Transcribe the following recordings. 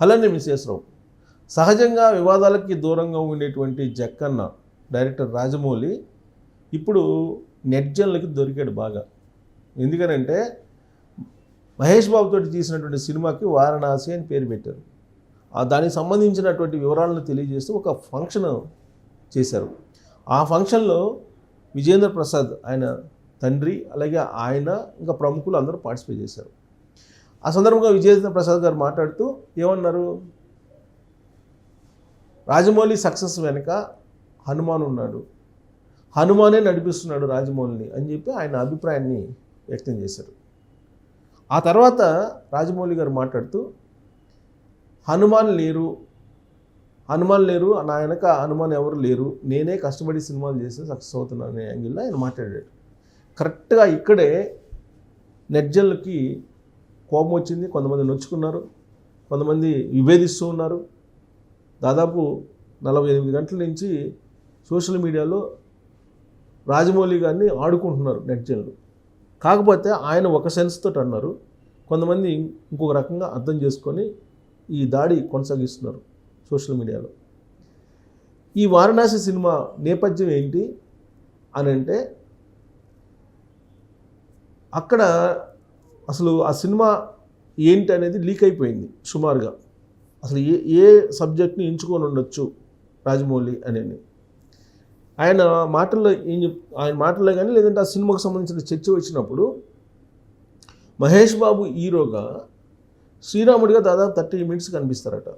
అలానే విశ్వేశ్వరరావు సహజంగా వివాదాలకి దూరంగా ఉండేటువంటి జక్కన్న డైరెక్టర్ రాజమౌళి ఇప్పుడు నెట్జన్లకి దొరికాడు బాగా. ఎందుకనంటే మహేష్ బాబుతో తీసినటువంటి సినిమాకి వారణాసి అని పేరు పెట్టారు. దానికి సంబంధించినటువంటి వివరాలను తెలియజేస్తూ ఒక ఫంక్షన్ చేశారు. ఆ ఫంక్షన్లో విజేంద్ర ప్రసాద్ ఆయన తండ్రి అలాగే ఆయన ఇంకా ప్రముఖులు అందరూ పార్టిసిపేట్ చేశారు. ఆ సందర్భంగా విజయేంద్ర ప్రసాద్ గారు మాట్లాడుతూ ఏమన్నారు? రాజమౌళి సక్సెస్ వెనుక హనుమాన్ ఉన్నాడు. హనుమానే నడిపిస్తున్నాడు రాజమౌళిని అని చెప్పి ఆయన అభిప్రాయాన్ని వ్యక్తం చేశారు. ఆ తర్వాత రాజమౌళి గారు మాట్లాడుతూ హనుమాన్ లేరు. హనుమాన్ లేరు. నా వెనక హనుమాన్ ఎవరు లేరు. నేనే కష్టపడి సినిమాలు చేసి సక్సెస్ అవుతున్నాను అనే యాంగిల్లో ఆయన మాట్లాడాడు. కరెక్ట్గా ఇక్కడే నెట్జన్లకి కోపం వచ్చింది కొంతమంది నొచ్చుకున్నారు కొంతమంది విభేదిస్తూ ఉన్నారు. దాదాపు నలభై ఎనిమిది గంటల నుంచి సోషల్ మీడియాలో రాజమౌళి గారిని ఆడుకుంటున్నారు నెట్జన్లు కాకపోతే ఆయన ఒక సెన్స్ తోటి అన్నారు కొంతమంది ఇంకొక రకంగా అర్థం చేసుకొని ఈ దాడి కొనసాగిస్తున్నారు సోషల్ మీడియాలో. ఈ వారణాసి సినిమా నేపథ్యం ఏంటి అని అంటే అక్కడ అసలు ఆ సినిమా ఏంటి అనేది లీక్ అయిపోయింది సుమారుగా. అసలు ఏ ఏ సబ్జెక్ట్ని ఎంచుకొని ఉండొచ్చు రాజమౌళి అనేది. ఆయన మాటల్లో ఏం చెప్ ఆయన మాటల్లో కానీ లేదంటే ఆ సినిమాకు సంబంధించిన చర్చ వచ్చినప్పుడు మహేష్ బాబు హీరోగా శ్రీరాముడిగా దాదాపు థర్టీ మినిట్స్ కనిపిస్తారట.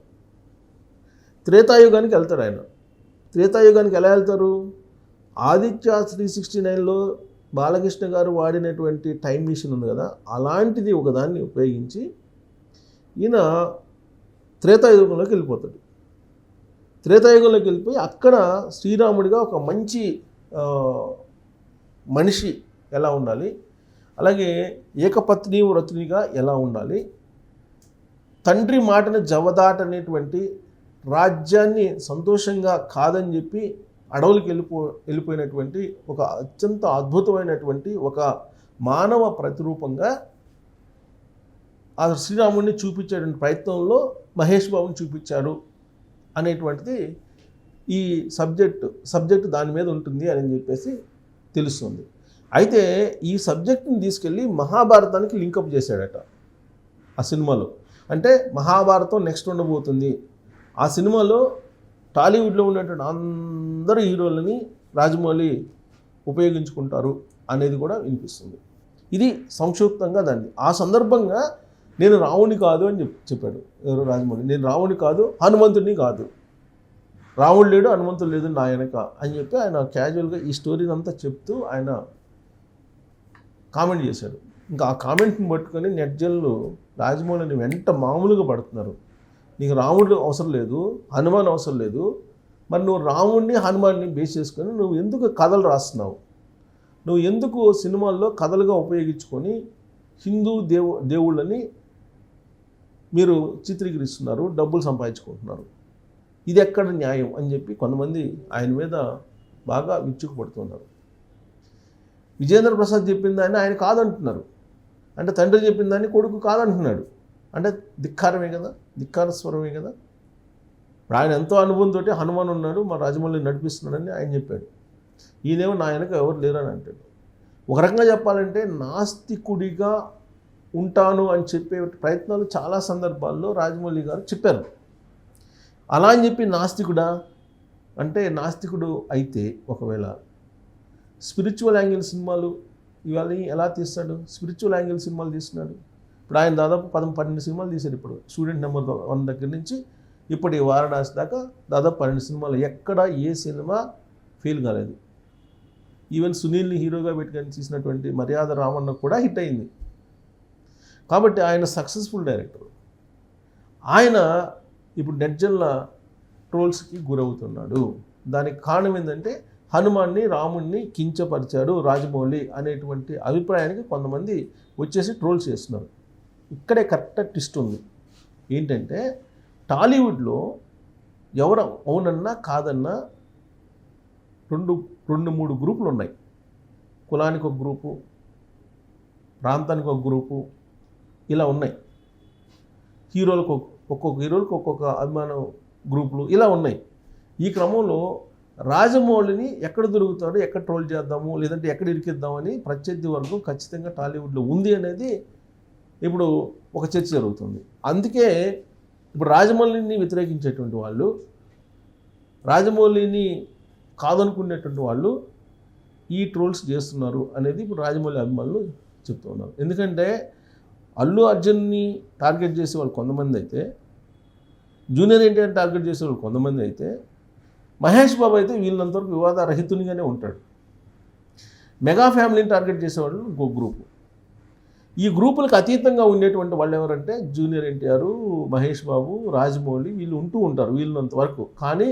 త్రేతాయుగానికి వెళ్తారు ఆయన. త్రేతాయుగానికి ఎలా వెళ్తారు? ఆదిత్య త్రీ సిక్స్టీ నైన్లో బాలకృష్ణ గారు వాడినటువంటి టైం మిషన్ ఉంది కదా అలాంటిది ఒకదాన్ని ఉపయోగించి ఈయన త్రేతాయుగంలోకి వెళ్ళిపోతాడు. త్రేతాయుగంలోకి వెళ్ళిపోయి అక్కడ శ్రీరాముడిగా ఒక మంచి మనిషి ఎలా ఉండాలి అలాగే ఏకపత్ని వ్రతునిగా ఎలా ఉండాలి తండ్రి మాటను జవదాటనేటువంటి రాజ్యాన్ని సంతోషంగా కాదని చెప్పి అడవులకు వెళ్ళిపో వెళ్ళిపోయినటువంటి ఒక అత్యంత అద్భుతమైనటువంటి ఒక మానవ ప్రతిరూపంగా ఆ శ్రీరాముడిని చూపించేటువంటి ప్రయత్నంలో మహేష్ బాబుని చూపించాడు అనేటువంటిది ఈ సబ్జెక్ట్ సబ్జెక్ట్ దాని మీద ఉంటుంది అని చెప్పేసి తెలుస్తుంది. అయితే ఈ సబ్జెక్ట్ని తీసుకెళ్ళి మహాభారతానికి లింకప్ చేశాడట ఆ సినిమాలో. అంటే మహాభారతం నెక్స్ట్ ఉండబోతుంది. ఆ సినిమాలో టాలీవుడ్లో ఉన్నటువంటి అందరు హీరోలని రాజమౌళి ఉపయోగించుకుంటారు అనేది కూడా వినిపిస్తుంది. ఇది సంక్షిప్తంగా దాన్ని. ఆ సందర్భంగా నేను రావుని కాదు అని చెప్ చెప్పాడు ఎవరు? రాజమౌళి. నేను రావుని కాదు హనుమంతుడిని కాదు. రాముడు లేడు హనుమంతుడు లేడు నా వెనక అని చెప్పి ఆయన క్యాజువల్గా ఈ స్టోరీని అంతా చెప్తూ ఆయన కామెంట్ చేశాడు. ఇంకా ఆ కామెంట్ని పట్టుకొని నెట్జన్లు రాజమౌళిని వెంట మామూలుగా పడుతున్నారు. నీకు రాముడు అవసరం లేదు హనుమాన్ అవసరం లేదు. మరి నువ్వు రాముడిని హనుమాన్ని బేస్ చేసుకొని నువ్వు ఎందుకు కథలు రాస్తున్నావు? నువ్వు ఎందుకు సినిమాల్లో కథలుగా ఉపయోగించుకొని హిందూ దేవు దేవుళ్ళని మీరు చిత్రీకరిస్తున్నారు డబ్బులు సంపాదించుకుంటున్నారు? ఇది ఎక్కడ న్యాయం అని చెప్పి కొంతమంది ఆయన మీద బాగా విచ్చుకుపడుతున్నారు. విజేంద్ర ప్రసాద్ చెప్పిన దాన్ని ఆయన కాదంటున్నారు. అంటే తండ్రి చెప్పిన దాన్ని కొడుకు కాదంటున్నాడు. అంటే ధిక్కారమే కదా ధిక్కార స్వరమే కదా. ఇప్పుడు ఆయన ఎంతో అనుభవంతో హనుమాన్ ఉన్నాడు మా రాజమౌళి నడిపిస్తున్నాడని ఆయన చెప్పాడు. ఈయనేమో నా వెనక ఎవరు లేరని అంటాడు. ఒక రకంగా చెప్పాలంటే నాస్తికుడిగా ఉంటాను అని చెప్పే ప్రయత్నాలు చాలా సందర్భాల్లో రాజమౌళి గారు చెప్పారు. అలా అని చెప్పి నాస్తికుడా? అంటే నాస్తికుడు అయితే ఒకవేళ స్పిరిచువల్ యాంగిల్ సినిమాలు ఇవాళ ఎలా తీస్తాడు? స్పిరిచువల్ యాంగిల్ సినిమాలు తీస్తున్నాడు? ఇప్పుడు ఆయన దాదాపు పదం పన్నెండు సినిమాలు తీశారు ఇప్పుడు. స్టూడెంట్ నెంబర్ వన్ దగ్గర నుంచి ఇప్పటి వారణాసి దాకా దాదాపు పన్నెండు సినిమాలు. ఎక్కడ ఏ సినిమా ఫెయిల్ కాలేదు. ఈవెన్ సునీల్ని హీరోగా పెట్టుకొని తీసినటువంటి మర్యాద రామన్న కూడా హిట్ అయింది. కాబట్టి ఆయన సక్సెస్ఫుల్ డైరెక్టర్. ఆయన ఇప్పుడు నెట్జన్ల ట్రోల్స్కి గురవుతున్నాడు. దానికి కారణం ఏంటంటే హనుమాన్ని రాముణ్ణి కించపరిచాడు రాజమౌళి అనేటువంటి అభిప్రాయానికి కొంతమంది వచ్చేసి ట్రోల్స్ చేస్తున్నారు. ఇక్కడే కరెక్ట్ ట్విస్ట్ ఉంది. ఏంటంటే టాలీవుడ్లో ఎవరు అవునన్నా కాదన్నా రెండు రెండు మూడు గ్రూపులు ఉన్నాయి. కులానికి ఒక గ్రూపు ప్రాంతానికి ఒక గ్రూపు ఇలా ఉన్నాయి. హీరోలకు ఒక్కొక్క హీరోలకు ఒక్కొక్క అభిమానం గ్రూపులు ఇలా ఉన్నాయి. ఈ క్రమంలో రాజమౌళిని ఎక్కడ దొరుకుతాడు ఎక్కడ ట్రోల్ చేద్దాము లేదంటే ఎక్కడ ఇరికిద్దామని ప్రత్యర్థి వర్గం ఖచ్చితంగా టాలీవుడ్లో ఉంది అనేది ఇప్పుడు ఒక చర్చ జరుగుతుంది. అందుకే ఇప్పుడు రాజమౌళిని వ్యతిరేకించేటువంటి వాళ్ళు రాజమౌళిని కాదనుకునేటువంటి వాళ్ళు ఈ ట్రోల్స్ చేస్తున్నారు అనేది ఇప్పుడు రాజమౌళి అభిమానులు చెప్తూ ఉన్నారు. ఎందుకంటే అల్లు అర్జున్ని టార్గెట్ చేసే వాళ్ళు కొంతమంది అయితే జూనియర్ ఎన్టీఆర్ టార్గెట్ చేసే వాళ్ళు కొంతమంది అయితే మహేష్ బాబు అయితే వీళ్ళంతవరకు వివాద రహితునిగానే ఉంటాడు. మెగా ఫ్యామిలీని టార్గెట్ చేసేవాళ్ళు ఇంకో గ్రూపు. ఈ గ్రూపులకు అతీతంగా ఉండేటువంటి వాళ్ళు ఎవరంటే జూనియర్ ఎన్టీఆర్ మహేష్ బాబు రాజమౌళి వీళ్ళు ఉంటూ ఉంటారు వీళ్ళంత వరకు. కానీ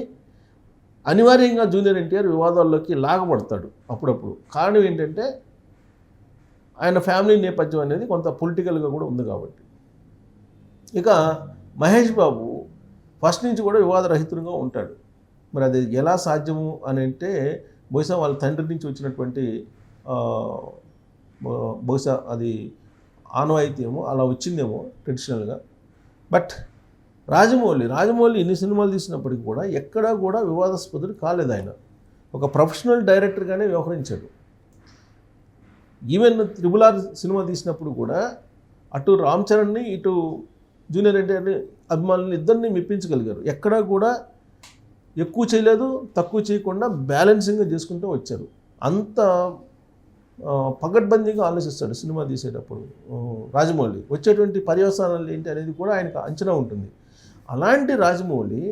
అనివార్యంగా జూనియర్ ఎన్టీఆర్ వివాదాల్లోకి లాగబడతాడు అప్పుడప్పుడు. కారణం ఏంటంటే ఆయన ఫ్యామిలీ నేపథ్యం అనేది కొంత పొలిటికల్గా కూడా ఉంది కాబట్టి. ఇక మహేష్ బాబు ఫస్ట్ నుంచి కూడా వివాదరహితుడుగా ఉంటాడు. మరి అది ఎలా సాధ్యము అని అంటే బహుశా వాళ్ళ తండ్రి నుంచి వచ్చినటువంటి బహుశా అది ఆనవాయితీ ఏమో అలా వచ్చిందేమో ట్రెడిషనల్గా బట్ రాజమౌళి రాజమౌళి ఎన్ని సినిమాలు తీసినప్పటికీ కూడా ఎక్కడా కూడా వివాదాస్పదుడు కాలేదు ఆయన. ఒక ప్రొఫెషనల్ డైరెక్టర్గానే వ్యవహరించాడు. ఈవెన్ త్రిబుల్ ఆర్ సినిమా తీసినప్పుడు కూడా అటు రామ్ చరణ్ని ఇటు జూనియర్ ఎన్టీఆర్ని అభిమానులు ఇద్దరిని మెప్పించగలిగారు. ఎక్కడా కూడా ఎక్కువ చేయలేదు తక్కువ చేయకుండా బ్యాలెన్సింగ్గా చేసుకుంటూ వచ్చారు. అంత పగడ్బందీగా ఆలోచిస్తాడు సినిమా తీసేటప్పుడు రాజమౌళి. వచ్చేటువంటి పర్యవసానాలు ఏంటి అనేది కూడా ఆయనకు అంచనా ఉంటుంది. అలాంటి రాజమౌళి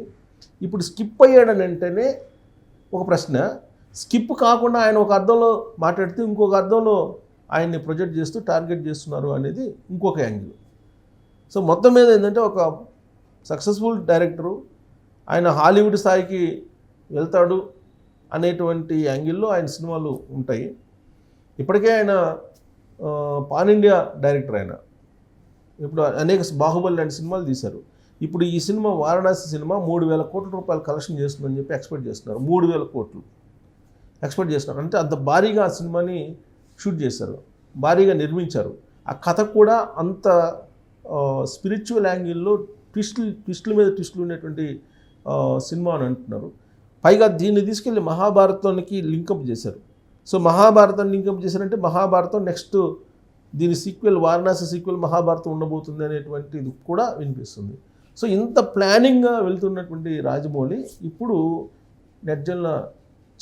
ఇప్పుడు స్కిప్ అయ్యాడని అంటేనే ఒక ప్రశ్న. స్కిప్ కాకుండా ఆయన ఒక అర్థంలో మాట్లాడితే ఇంకొక అర్థంలో ఆయన్ని ప్రొజెక్ట్ చేస్తూ టార్గెట్ చేస్తున్నారు అనేది ఇంకొక యాంగిల్. సో మొత్తం మీద ఏంటంటే ఒక సక్సెస్ఫుల్ డైరెక్టరు ఆయన హాలీవుడ్ స్థాయికి వెళ్తాడు అనేటువంటి యాంగిల్లో ఆయన సినిమాలు ఉంటాయి. ఇప్పటికే ఆయన పాన్ ఇండియా డైరెక్టర్ ఆయన. ఇప్పుడు అనేక బాహుబలి లాంటి సినిమాలు తీశారు. ఇప్పుడు ఈ సినిమా వారణాసి సినిమా మూడు వేల కోట్ల రూపాయలు కలెక్షన్ చేస్తుందని చెప్పి ఎక్స్పెక్ట్ చేస్తున్నారు. మూడు వేల కోట్లు ఎక్స్పెక్ట్ చేస్తున్నారు. అంటే అంత భారీగా ఆ సినిమాని షూట్ చేశారు. భారీగా నిర్మించారు. ఆ కథ కూడా అంత స్పిరిచువల్ యాంగిల్లో ట్విస్టులు ట్విస్టుల మీద ట్విస్టులు ఉండేటువంటి సినిమా అని అంటున్నారు. పైగా దీన్ని తీసుకెళ్ళి మహాభారతానికి లింకప్ చేశారు. సో మహాభారతం లింకప్ చేశారంటే మహాభారతం నెక్స్ట్ దీని సీక్వెల్ వారణాసి సీక్వెల్ మహాభారతం ఉండబోతుంది అనేటువంటిది కూడా వినిపిస్తుంది. సో ఇంత ప్లానింగ్గా వెళ్తున్నటువంటి రాజమౌళి ఇప్పుడు నెట్జన్ల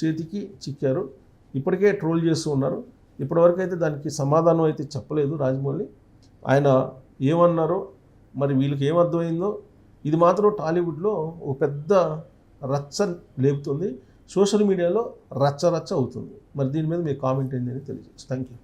చేతికి చిక్కారు. ఇప్పటికే ట్రోల్ చేస్తూ ఉన్నారు. ఇప్పటివరకు అయితే దానికి సమాధానం అయితే చెప్పలేదు రాజమౌళి. ఆయన ఏమన్నారో మరి వీళ్ళకి ఏమర్థమైందో ఇది మాత్రం టాలీవుడ్లో ఒక పెద్ద రచ్చ లేపుతుంది. సోషల్ మీడియాలో రచ్చ రచ్చ అవుతుంది. మరి దీని మీద మీ కామెంట్ ఏంటి అని తెలియజేసి థ్యాంక్ యూ